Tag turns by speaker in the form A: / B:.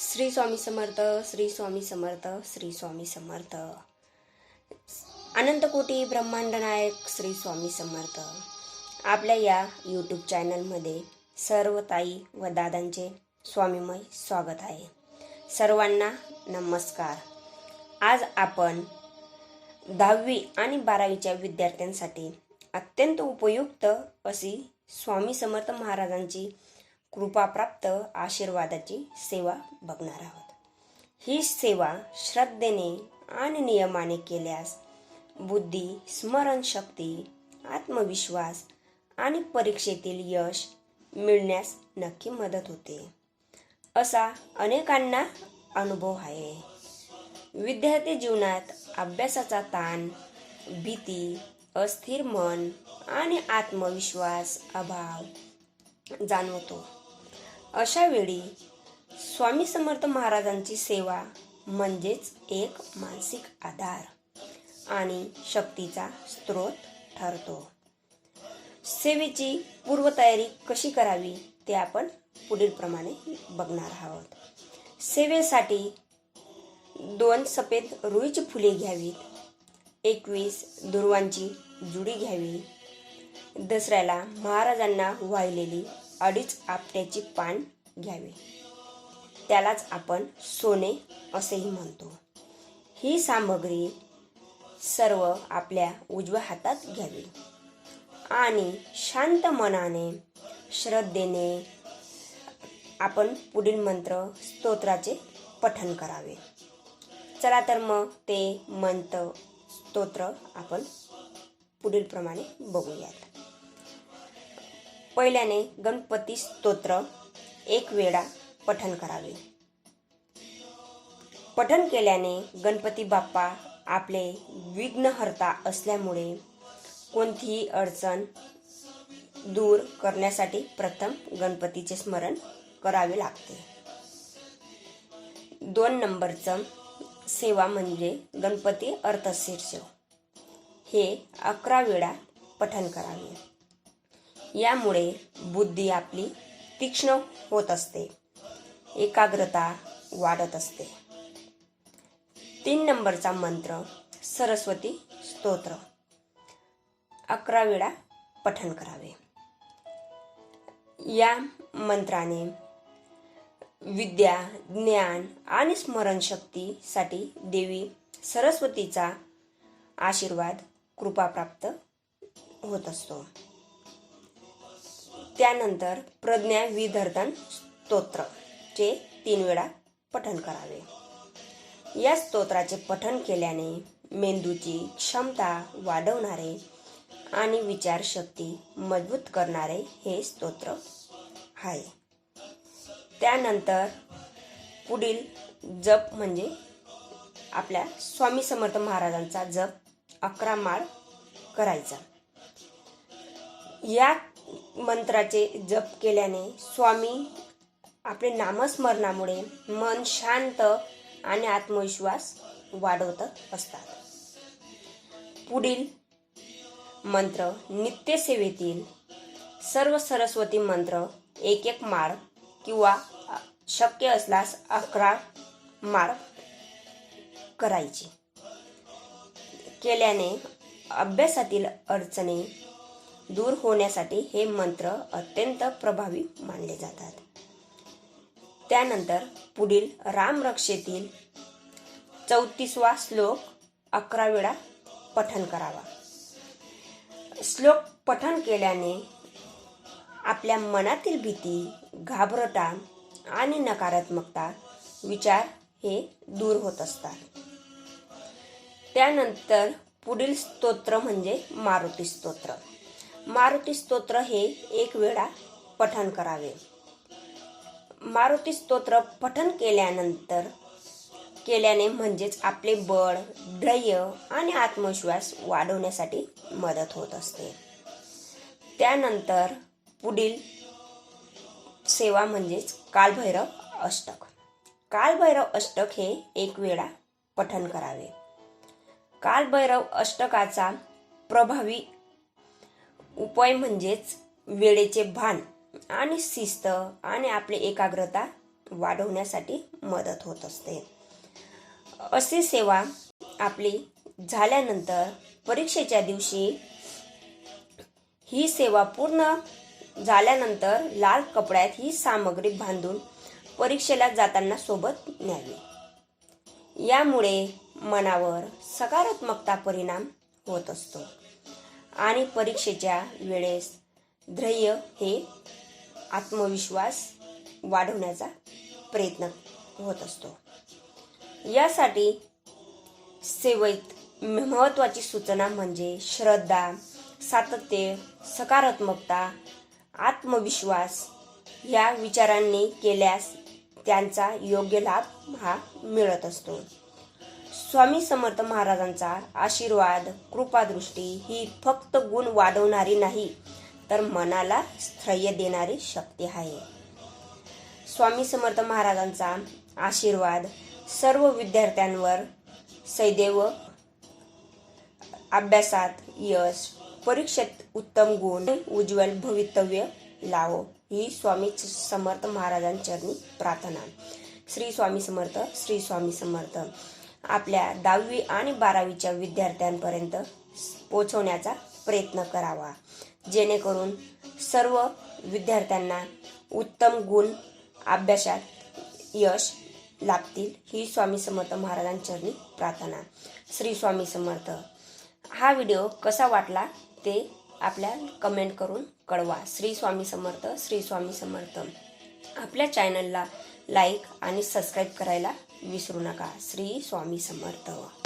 A: श्री स्वामी समर्थ श्री स्वामी समर्थ श्री स्वामी समर्थ. अनंतकोटी ब्रह्मांड नायक श्री स्वामी समर्थ. आपल्या या यूट्यूब चॅनलमध्ये सर्व ताई व दादांचे स्वामीमय स्वागत आहे. सर्वांना नमस्कार. आज आपण दहावी आणि बारावीच्या विद्यार्थ्यांसाठी अत्यंत उपयुक्त अशी स्वामी समर्थ महाराजांची कृपाप्राप्त आशीर्वादाची सेवा बघणार आहोत. ही सेवा श्रद्धेने आणि नियमाने केल्यास बुद्धी स्मरणशक्ती आत्मविश्वास आणि परीक्षेतील यश मिळण्यास नक्की मदत होते. असा अनेकांना अनुभव आहे. विद्यार्थी जीवनात अभ्यासाचा ताण भीती अस्थिर मन आणि आत्मविश्वास अभाव जाणवतो. अशा वेळी स्वामी समर्थ महाराजांची सेवा म्हणजेच एक मानसिक आधार आणि शक्तीचा स्रोत ठरतो. सेवेची पूर्वतयारी कशी करावी ते आपण पुढील प्रमाणे बघणार आहोत. सेवेसाठी दोन सफेद रुईची फुले घ्यावीत एकवीस दुर्वांची जुडी घ्यावी. दसऱ्याला महाराजांना वाहिलेली अडीच आपट्याची पान घ्यावे. त्यालाच आपण सोने असेही म्हणतो. ही सामग्री सर्व आपल्या उजव्या हातात घ्यावी. आणि शांत मनाने श्रद्धेने आपण पुढील मंत्र स्तोत्राचे पठन करावे. चला तर मग ते मंत्र स्तोत्र आपण पुढील प्रमाणे बघूयात. पहिल्याने गणपती स्तोत्र एक वेळा पठन करावे. पठन केल्याने गणपती बाप्पा आपले विघ्नहर्ता असल्यामुळे कोणतीही अडचण दूर करण्यासाठी प्रथम गणपतीचे स्मरण करावे लागते. दोन नंबरचं सेवा म्हणजे गणपती अर्थशीर्ष हे अकरा वेळा पठन करावे. यामुळे बुद्धी आपली तीक्ष्ण होत असते. एकाग्रता वाढत असते. तीन नंबरचा मंत्र सरस्वती स्तोत्र. अकरा वेळा पठण करावे. या मंत्राने विद्या ज्ञान आणि स्मरणशक्तीसाठी देवी सरस्वतीचा आशीर्वाद कृपा प्राप्त होत असतो. त्यानंतर प्रज्ञा विधर्धन स्तोत्र चे तीन वेळा पठन करावे. या स्तोत्राचे पठन केल्याने मेंदूची क्षमता वाढवणारे आणि विचारशक्ती मजबूत करणारे हे स्तोत्र आहे. त्यानंतर पुढील जप म्हणजे आपल्या स्वामी समर्थ महाराजांचा जप अकरा माळ करायचा. या मंत्राचे जप केल्याने स्वामी आपले नामस्मरणामुळे मन शांत आणि आत्मविश्वास वाढवत असतात. पुढील मंत्र नित्यसेवेतील सर्व सरस्वती मंत्र एक एक माळ किंवा शक्य असल्यास अकरा माळ करायचे. केल्याने अभ्यासातील अडचणी दूर होण्यासाठी हे मंत्र अत्यंत प्रभावी मानले जातात. त्यानंतर पुढील रामरक्षेतील चौतीसवा श्लोक अकरा वेळा पठन करावा. श्लोक पठन केल्याने आपल्या मनातील भीती घाबरटा आणि नकारात्मकता विचार हे दूर होत असतात. त्यानंतर पुढील स्तोत्र म्हणजे मारुती स्तोत्र. मारुती स्तोत्र हे एक वेळा पठण करावे. मारुती स्तोत्र पठण केल्यानंतर केल्याने म्हणजेच आपले बळ ध्येय आणि आत्मविश्वास वाढवण्यासाठी मदत होत असते. त्यानंतर पुढील सेवा म्हणजेच कालभैरव अष्टक. कालभैरव अष्टक हे एक वेळा पठण करावे. कालभैरव अष्टकाचा प्रभावी उपाय म्हणजेच वेळेचे भान आणि शिस्त आणि आपली एकाग्रता वाढवण्यासाठी मदत होत असते. अशी सेवा आपली झाल्यानंतर परीक्षेच्या दिवशी ही सेवा पूर्ण झाल्यानंतर लाल कपड्यात ही सामग्री बांधून परीक्षेला जाताना सोबत न्यावी. यामुळे मनावर सकारात्मकता परिणाम होत असतो. आणि परीक्षेच्या वेळेस ध्येय हे आत्मविश्वास वाढवण्याचा प्रयत्न होत असतो. यासाठी सेवेत महत्त्वाची सूचना म्हणजे श्रद्धा सातत्य सकारात्मकता आत्मविश्वास या विचारांनी केल्यास त्यांचा योग्य लाभ हा मिळत असतो. स्वामी समर्थ महाराजांचा आशीर्वाद कृपादृष्टी ही फक्त गुण वाढवणारी नाही तर मनाला स्थैर्य देणारी शक्ती आहे. स्वामी समर्थ महाराजांचा आशीर्वाद सर्व विद्यार्थ्यांवर सैदेव अभ्यासात यश परीक्षेत उत्तम गुण उज्ज्वल भवितव्य लावो ही स्वामी समर्थ महाराजांचरणी प्रार्थना. श्री स्वामी समर्थ श्री स्वामी समर्थ. आपल्या दहावी आणि बारावीच्या विद्यार्थ्यांपर्यंत पोचवण्याचा प्रयत्न करावा. जेणेकरून सर्व विद्यार्थ्यांना उत्तम गुण अभ्यासात यश लाभतील ही स्वामी समर्थ महाराजांचरणी प्रार्थना. श्री स्वामी समर्थ हा व्हिडिओ कसा वाटला ते आपल्या कमेंट करून कळवा. श्री स्वामी समर्थ श्री स्वामी समर्थ. आपल्या चॅनलला लाईक आणि सबस्क्राईब करायला विसरू नका. श्री स्वामी समर्थ.